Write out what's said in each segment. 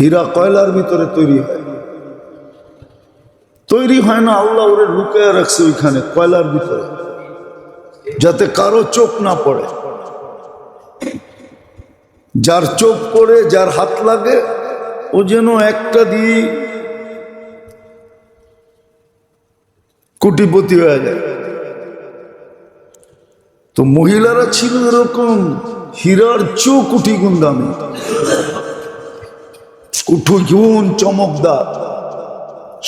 হীরা কয়লার ভিতরে তৈরি হয়? তৈরি হয় না, আল্লাহ ওরে লুকায় রাখছে ওইখানে, কয়লার ভিতরে। যাতে কারও চোখ না পড়ে। যার চোখ পড়ে, যার হাত লাগে, ও যেন একটা দিয়ে কোটিপতি হয়ে যায়। তো মহিলারা ছিল এরকম, হীরার চো কোটি গুণ দামি। গুণ চমকদার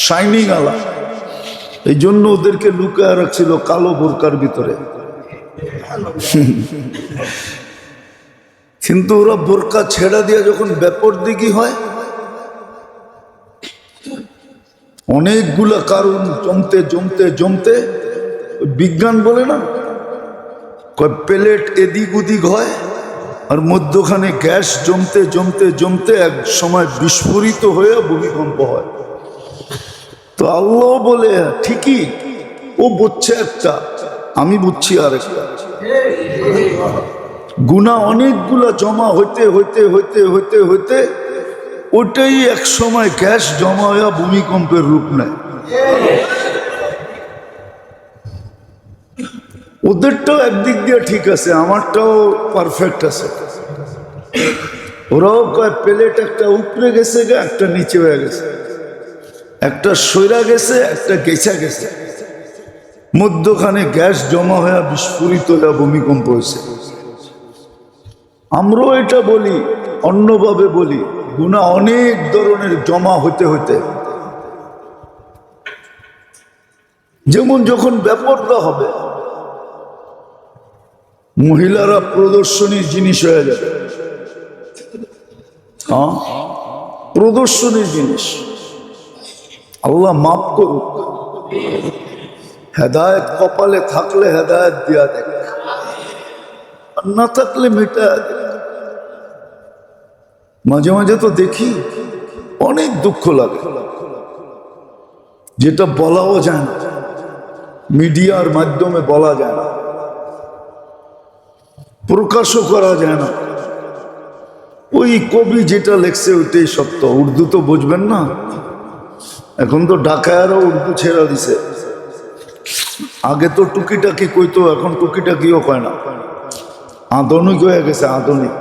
শাইনিং আলা এই জন্য ওদেরকে লুকায় রাখছিল কালো বোরকার ভিতরে। কিন্তু ওরা বোরকা ছেড়া দিয়ে যখন ব্যাপর দিকে হয়, অনেকগুলা কারণ জমতে জমতে জমতে, বিজ্ঞান বলে না, কয় প্লেট এদিক ওদিক হয় আর মধ্যখানে গ্যাস জমতে জমতে জমতে এক সময় বিস্ফোরিত হয়ে ভূমিকম্প হয়। তো আল্লাহ বলে, ঠিকই, ও বুঝছে একটা, আমি বুঝছি আর একটা গুণা অনেকগুলা জমা হইতে হইতে হইতে হইতে হইতে ওটাই এক সময় গ্যাস জমা হয়ে ভূমিকম্পের রূপ নেয়। ওদেরটাও একদিক দিয়ে ঠিক আছে, আমারটাও পারফেক্ট আছে। ওরাও কয়, প্লেট একটা উপরে গেছে গে, একটা নিচে হয়ে গেছে। একটা সইরা গেছে, একটা গেছা গেছে। মধ্যখানে গ্যাস জমা হয়ে বিস্ফোরিত হয়ে ভূমিকম্প হয়েছে। আমরাও এটা বলি, অন্যভাবে বলি গুণা অনেক ধরনের জমা হতে হতে যেমন যখন ব্যাপারটা হবে মহিলারা প্রদর্শনীর জিনিস হয়ে যাবে। হ্যাঁ? প্রদর্শনীর জিনিস। আল্লাহ মাফ করুক। হেদায়ত কপালে থাকলে হেদায়ত দিয়া দেখ। আর না থাকলে মেটা মাঝে মাঝে তো দেখি অনেক দুঃখ লাগে। যেটা বলাও যায় না। মিডিয়ার মাধ্যমে বলা যায় না। প্রকাশও করা যায় না। ওই কবি যেটা লেখছে ওইটাই সত্য। উর্দু তো বুঝবেন না। এখন তো ঢাকায়ারও উর্দু ছেড়া দিছে। আগে তো টুকিটাকি কইতো, এখন টুকিটাকিও কয় না। আধুনিক হয়ে গেছে, আধুনিক।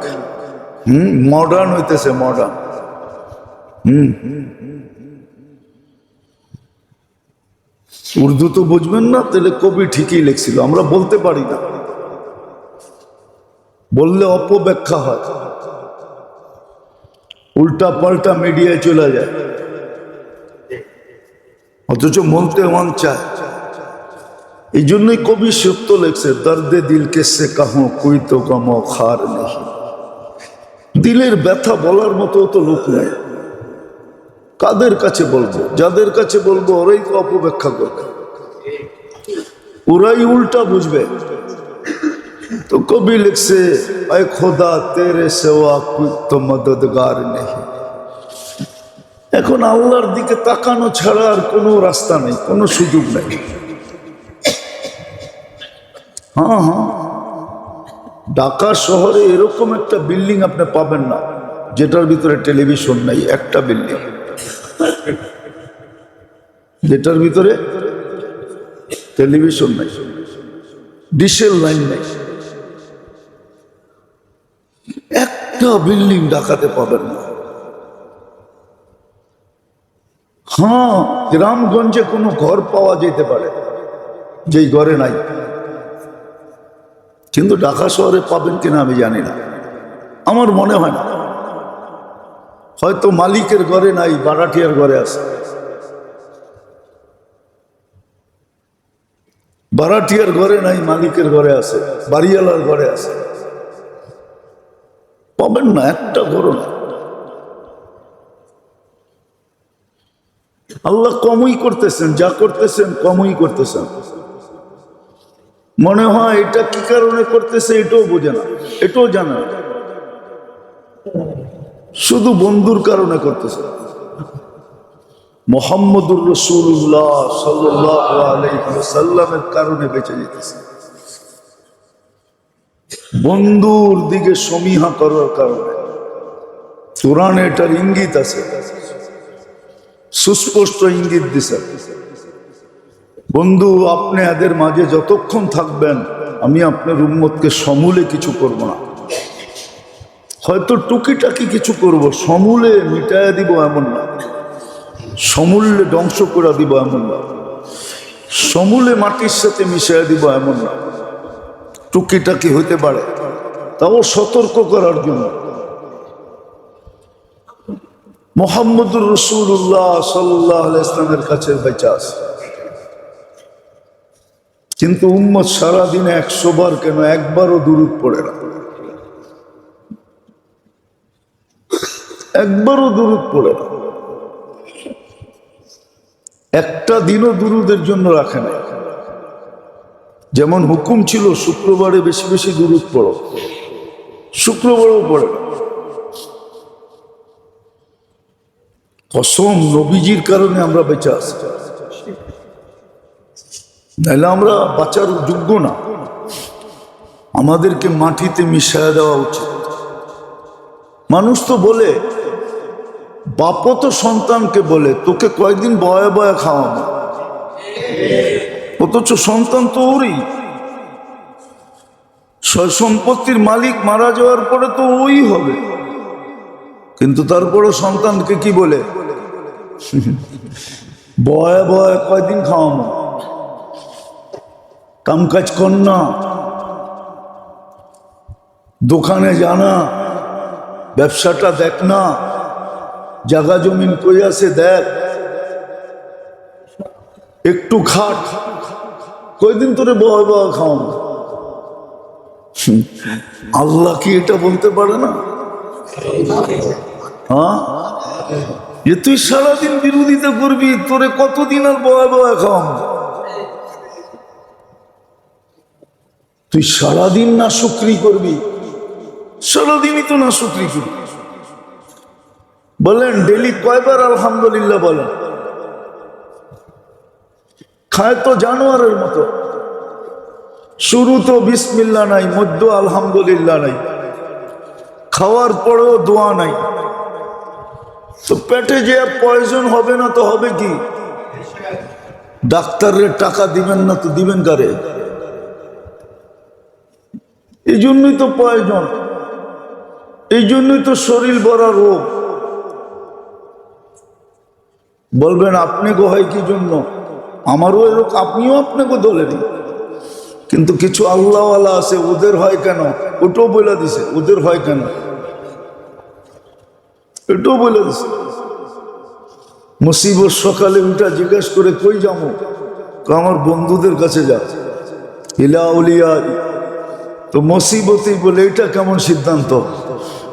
হুম মডার্ন হইতেছে মডার্ন হুম। উর্দু তো বুঝবেন না, তাহলে কবি ঠিকই লিখছিল। আমরা বলতে পারি না। বললে অপব্যাখ্যা হয়। উল্টা পাল্টা মিডিয়ায় চলে যায়। অথচ বলতে মন চায়। এই জন্যই কবি সত্য লেখছে দর্দে দিল কেসে কাহো, কুই তো কামো খার নেই দিলের ব্যথা বলার মতো তো লোক নেই। কাদের কাছে বলব? যাদের কাছে বলব, ওরাই তো অপব্যাখ্যা করবে। ওরাই উল্টা বুঝবে। তো কবি লিখছে আয় খোদা তেরে কুই তো মদদগার নেই এখন আল্লাহর দিকে তাকানো ছাড়া আর কোনো রাস্তা নেই, কোনো সুযোগ নেই। হ্যাঁ হ্যাঁ। ঢাকা শহরে এরকম একটা বিল্ডিং আপনি পাবেন না, যেটার ভিতরে টেলিভিশন নাই, একটা বিল্ডিং। যেটার ভিতরে টেলিভিশন নাই, ডিসেল লাইন নাই। একটা বিল্ডিং ঢাকাতে পাবেন না। হ্যাঁ গ্রামগঞ্জে কোনো ঘর পাওয়া যেতে পারে, যেই ঘরে নাই। কিন্তু ঢাকা শহরে পাবেন কিনা আমি জানি না। আমার মনে হয় না। হয়তো মালিকের ঘরে নাই, বারাটিয়ার ঘরে আছে। বারাটিয়ার ঘরে নাই, মালিকের ঘরে আছে, বাড়িওয়ালার ঘরে আছে। পাবেন না, একটা ঘরও না। আল্লাহ কমই করতেছেন, যা করতেছেন কমই করতেছেন। মনে হয় এটা কি কারণে করতেছে এটাও বোঝে না, এটাও জানে শুধু বন্ধুর কারণে করতেছে। মোহাম্মদুর রসুল্লাহ সাল্লামের কারণে বেঁচে যেতেছে। বন্ধুর দিকে সমীহা করার কারণে। কোরআনে এটার ইঙ্গিত আছে। সুস্পষ্ট ইঙ্গিত দিছে। বন্ধু, আপনি এদের মাঝে যতক্ষণ থাকবেন, আমি আপনার উম্মতকে সমূলে কিছু করব না। হয়তো টুকিটাকি কিছু করব, সমূলে মিটায়া দিব এমন না। সমূল্যে ধ্বংস করে দিব এমন না। সমূলে মাটির সাথে মিশিয়ে দিব এমন না। টুকিটাকি হইতে পারে? তাও সতর্ক করার জন্য। মোহাম্মদুর রসুল্লাহ সাল্লাহ ইসলামের কাছে বেঁচে আছে কিন্তু উম্মত সারাদিনে একশো বার কেন একবারও দূরত পড়ে না? একবারও দূরত পড়ে না। একটা দিনও দুরুদের জন্য রাখে না যেমন হুকুম ছিল শুক্রবারে বেশি বেশি দূরত পড়ো। শুক্রবারেও পড়ে কসম নবীজির কারণে আমরা বেঁচে আছি। নাহলে আমরা বাঁচার যোগ্য না। আমাদেরকে মাটিতে মিশায় দেওয়া উচিত। মানুষ তো বলে, বাপও তো সন্তানকে বলে, তোকে কয়েকদিন বয়া বয়া খাওয়ানো অথচ সন্তান তো ওরই। সম্পত্তির মালিক মারা যাওয়ার পরে তো ওই হবে। কিন্তু তারপরে সন্তানকে কি বলে? বয়া বয়া কয়দিন খাওয়ানো কামকাজ কর না। দোকানে জানা ব্যবসাটা দেখ না। জাগা জমিন কই আছে দেখ। একটু খাট। কয়দিন তোরে বয় বয় খাওয়ানো আল্লাহ কি এটা বলতে পারে না? হ্যাঁ? যে তুই সারাদিন বিরোধিতা করবি, তোরে কতদিন আর বয়া বয়া খাওয়াবো? তুই সারাদিন না শুক্রি করবি? সারাদিনই তো না শুক্রি করবি। বলেন, ডেলি কয়বার আলহামদুলিল্লাহ বলেন? খায় তো জানোয়ারের মতো। শুরু তো বিসমিল্লা নাই, মধ্য আলহামদুলিল্লাহ নাই। খাওয়ার পরেও দোয়া নাই। তো পেটে যে পয়জন হবে না তো হবে কি? ডাক্তারের টাকা দিবেন না তো দিবেন কারে? এই জন্যই তো প্রয়োজন এই জন্যই তো শরীর বড় রোগ। বলবেন, আপনি গো হয় কি জন্য? আমারও এরকম আপনিও আপনাকে দলেনি কিন্তু কিছু আল্লাহওয়ালা আছে, ওদের হয় কেন? ওটাও বলে দিছে, ওদের হয় কেন? এটাও বলে দিছে। মুসিবত সকালে উঠা জিজ্ঞেস করে, কই যাব? আমার বন্ধুদের কাছে যা। ইলা উলিয়া, তো মুসিবতই বলে, এটা কেমন সিদ্ধান্ত?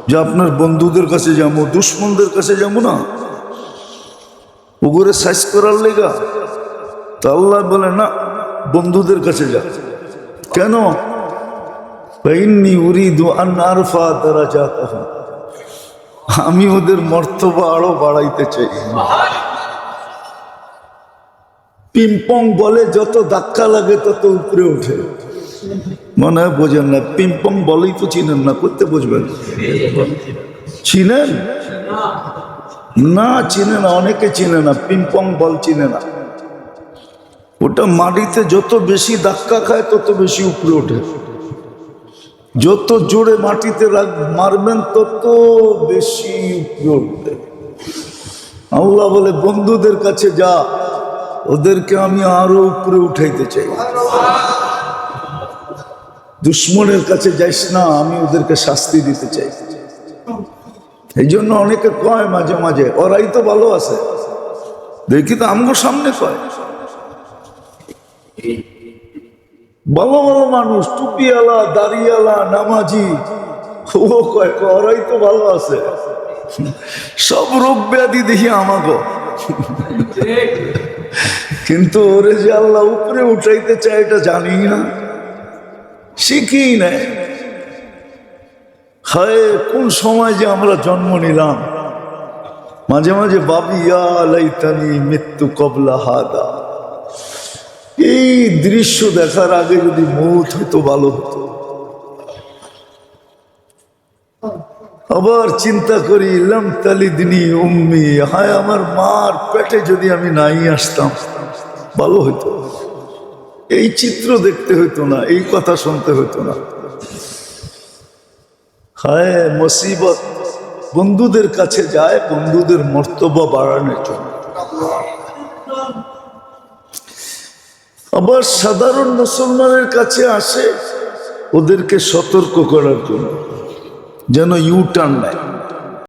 যে আপনার বন্ধুদের কাছে যাব, দুশ্মনদের কাছে যাব না? ওগুলো সাইজ করার লেগা? তা আল্লাহ বলে, না, বন্ধুদের কাছে যা। কেন? আমি ওদের মর্তবা আরও বাড়াইতে চাই। পিম্পং বলে, যত ধাক্কা লাগে, তত উপরে ওঠে। মনে হয় বোঝেন না, পিম্পং বলেই তো চিনেন না, করতে বুঝবেন। চিনেন? না, চিনে না, অনেকে চিনে না, পিম্পং বল চিনে না। ওটা মাটিতে যত বেশি ধাক্কা খায়, তত বেশি উপরে ওঠে। যত জোরে মাটিতে মারবেন, তত বেশি উপরে উঠবে আল্লাহ বলে, বন্ধুদের কাছে যা, ওদেরকে আমি আরও উপরে উঠাইতে চাই। দুশ্মনের কাছে যাইস না, আমি ওদেরকে শাস্তি দিতে চাই। এই জন্য অনেকে কয় মাঝে মাঝে, ওরাই তো ভালো আছে। দেখি তো আমগো সামনে কয়। ভালো ভালো মানুষ, টুপিওয়ালা, দাড়িওয়ালা, নামাজি। ও কয় ওরাই তো ভালো আছে। সব রোগ ব্যাধি দেখি আমাকে কিন্তু ওরে যে আল্লাহ উপরে উঠাইতে চায়, এটা জানি না। শিখি নেয় হায়, কোন সময় যে আমরা জন্ম নিলাম। মাঝে মাঝে বাবি লাইতানি মৃত্যু কবলা হাদা। এই দৃশ্য দেখার আগে যদি মৌত হতো, ভালো হতো। আবার চিন্তা করি ইলাম তালিদিনী উম্মি, হায় আমার মার পেটে যদি আমি নাই আসতাম, ভালো হতো। এই চিত্র দেখতে হতো না, এই কথা শুনতে হতো না। হায়, মুসিবত। বন্ধুদের কাছে যায়, বন্ধুদের মর্তব্য বাড়ানোর জন্য। আবার সাধারণ মুসলমানের কাছে আসে ওদেরকে সতর্ক করার জন্য। যেন ইউ টার্ন নেয়।